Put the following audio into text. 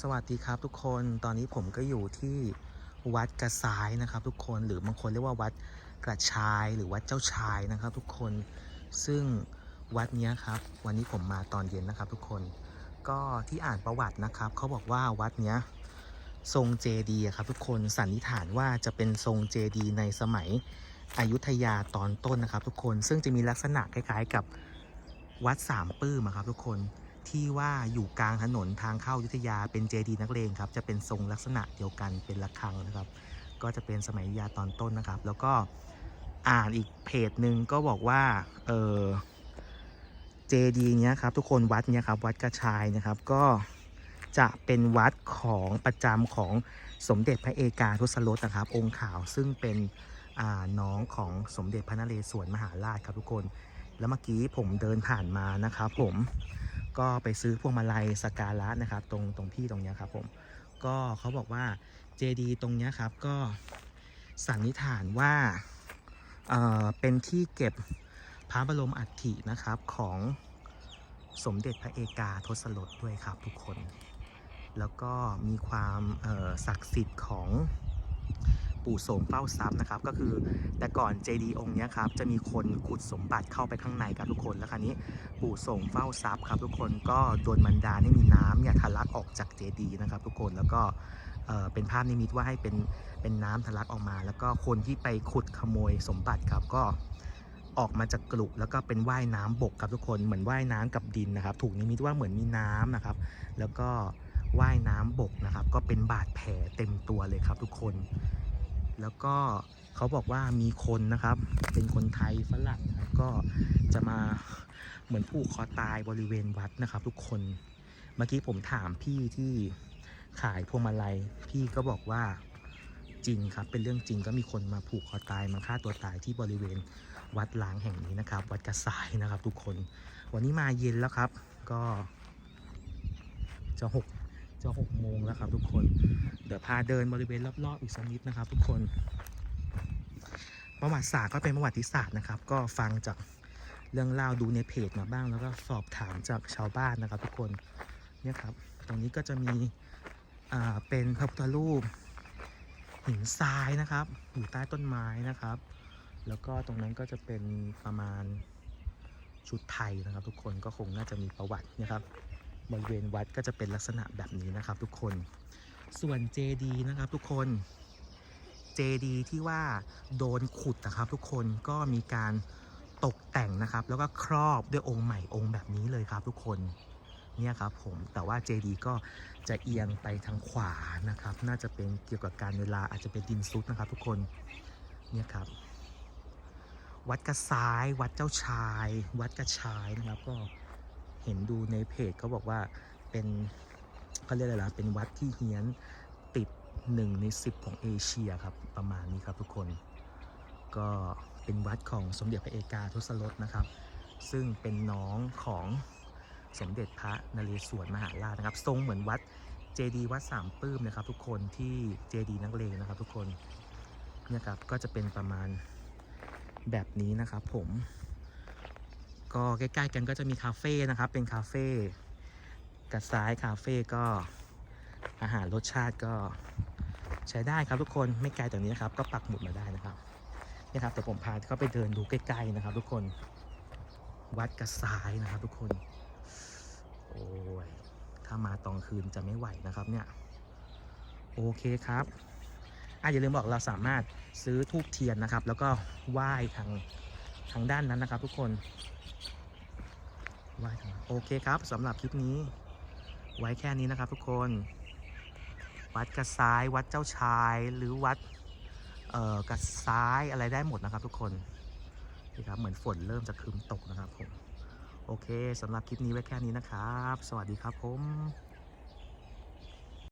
สวัสดีครับทุกคนตอนนี้ผมก็อยู่ที่วัดกระซ้ายนะครับ ทุกคนหรือบางคนเรียกว่าวัดกระชายหรือวัดเจ้าชายนะครับ ทุกคนซึ่งวัดนี้ครับ วันนี้ผมมาตอนเย็นนะครับ ทุกคนก็ที่อ่านประวัตินะครับเขาบอกว่าวัดนี้ทรงเจดีครับ ทุกคนสันนิษฐานว่าจะเป็นทรงเจดีในสมัยอยุธยาตอนต้นนะครับ ทุกคนซึ่งจะมีลักษณะคล้าย ๆ กับวัดสามปื้มครับ ทุกคน ที่ว่าอยู่กลางถนนทางเข้ายุทธยาเป็นเจดีย์นักเลงครับจะเป็นทรงลักษณะเดียวกันเป็นระฆังนะครับ ก็จะเป็นสมัยยุธยาตอนต้นนะครับ แล้วก็อ่านอีกเพจหนึ่งก็บอกว่าเออเจดีย์เนี้ยครับทุกคนวัดเนี้ยครับวัดกระชายนะครับก็จะเป็นวัดของประจำของสมเด็จพระเอกาทศรสนะครับ องค์ขาวซึ่งเป็นน้องของสมเด็จพระนเรศวรมหาราชครับทุกคน แล้วเมื่อกี้ผมเดินผ่านมานะครับผม ก็ไปซื้อพวงมาลัยสการะนะครับ ตรงตรงพี่ตรงเนี้ยครับผมก็เขาบอกว่าเจดีตรงเนี้ยครับก็สันนิษฐานว่าเออเป็นที่เก็บพระบรมอัฐินะครับของสมเด็จพระเอกาทศรสด้วยครับทุกคน แล้วก็มีความศักดิ์สิทธิ์ของ ปู่โสมเฝ้าทรัพย์นะครับ ก็คือแต่ก่อนเจดีย์องค์นี้ครับจะมีคนขุดสมบัติเข้าไปข้างในครับทุกคนแล้วคราวนี้ปู่ส่งเฝ้าทรัพย์ครับ ทุกคนก็โดนบันดาลให้มีน้ำเนี่ยทะลักออกจากเจดีย์นะครับ ทุกคนแล้วก็เเป็นภาพนิมิตว่าให้เป็นเป็นน้ำทะลักออกมา แล้วก็คนที่ไปขุดขโมยสมบัติครับก็ออกมาจากกลุแล้วก็เป็นว่ายน้ำบกครับทุกคนเหมือนว่ายน้ำกับดินนะครับ ถูกนิมิตว่าเหมือนมีน้ำนะครับ แล้วก็ว่ายน้ำบกนะครับ ก็เป็นบาดแผลเต็มตัวเลยครับทุกคน แล้วก็เขาบอกว่ามีคนนะครับ เป็นคนไทยฝรั่งนะครับก็จะมาเหมือนผูกคอตายบริเวณวัดนะครับ ทุกคน เมื่อกี้ผมถามพี่ที่ขายพวงมาลัย พี่ก็บอกว่าจริงครับ เป็นเรื่องจริงก็มีคนมาผูกคอตายมาฆ่าตัวตายที่บริเวณวัดล้างแห่งนี้นะครับ วัดกระสายนะครับ ทุกคน วันนี้มาเย็นแล้วครับ ก็จะหก จะหกโมงแล้วครับทุกคน เดี๋ยวพาเดินบริเวณรอบๆอีกสักนิดนะครับ ทุกคนประวัติศาสตร์ก็เป็นประวัติศาสตร์นะครับ ก็ฟังจากเรื่องเล่าดูในเพจมาบ้าง แล้วก็สอบถามจากชาวบ้านนะครับ ทุกคนเนี่ยครับ ตรงนี้ก็จะมีอ่าเป็นพระพุทธรูปหินทรายนะครับ อยู่ใต้ต้นไม้นะครับ แล้วก็ตรงนั้นก็จะเป็นประมาณชุดไทยนะครับ ทุกคนก็คงน่าจะมีประวัตินะครับ บริเวณวัดก็จะเป็นลักษณะแบบนี้นะครับ ทุกคน ส่วนเจดีนะครับ ทุกคน เจดีที่ว่าโดนขุดนะครับ ทุกคนก็มีการตกแต่งนะครับ แล้วก็ครอบด้วยองค์ใหม่องค์แบบนี้เลยครับ ทุกคนเนี่ยครับผมแต่ว่าเจดีก็จะเอียงไปทางขวานะครับ น่าจะเป็นเกี่ยวกับการเวลาอาจจะเป็นดินซุดนะครับ ทุกคนเนี่ยครับ วัดกระซ้าย วัดเจ้าชาย วัดกระชายนะครับก็ เห็นดูในเพจเขาบอกว่าเป็นเขาเรียกอะไรล่ะเป็นวัดที่เฮี้ยนติดหนึ่งในสิบของเอเชียครับประมาณนี้ครับทุกคน ก็เป็นวัดของสมเด็จพระเอกาทศรสนะครับ ซึ่งเป็นน้องของสมเด็จพระนเรศวรมหาราชนะครับ ทรงเหมือนวัดเจดีวัดสามปื้มนะครับ ทุกคนที่เจดีนักเลงนะครับ ทุกคนเนี่ยครับก็จะเป็นประมาณแบบนี้นะครับผม ก็ใกล้ๆกันก็จะมีคาเฟ่นะครับ เป็นคาเฟ่กัดซ้ายคาเฟ่ก็อาหารรสชาติก็ใช้ได้ครับทุกคนไม่ไกลจากนี้นะครับ ก็ปักหมุดมาได้นะครับนี่ครับแต่ผมพาเข้าไปเดินดูใกล้ๆนะครับ ทุกคนวัดกระสายนะครับ ทุกคนโอ้ยถ้ามาตอนคืนจะไม่ไหวนะครับเนี่ยโอเคครับอะอย่าลืมบอกเราสามารถซื้อทูบเทียนนะครับ แล้วก็ไหว้ทาง ทางด้านนั้นนะครับ ทุกคนไว้ทางโอเคครับสำหรับคลิปนี้ ไว้แค่นี้นะครับ ทุกคน วัดกระซ้ายวัดเจ้าชาย หรือวัดเอ่อกับซ้ายอะไรได้หมดนะครับ ทุกคนนี่ครับเหมือนฝนเริ่มจะครึ้มตกนะครับผมโอเคสำหรับคลิปนี้ไว้แค่นี้นะครับ สวัสดีครับผม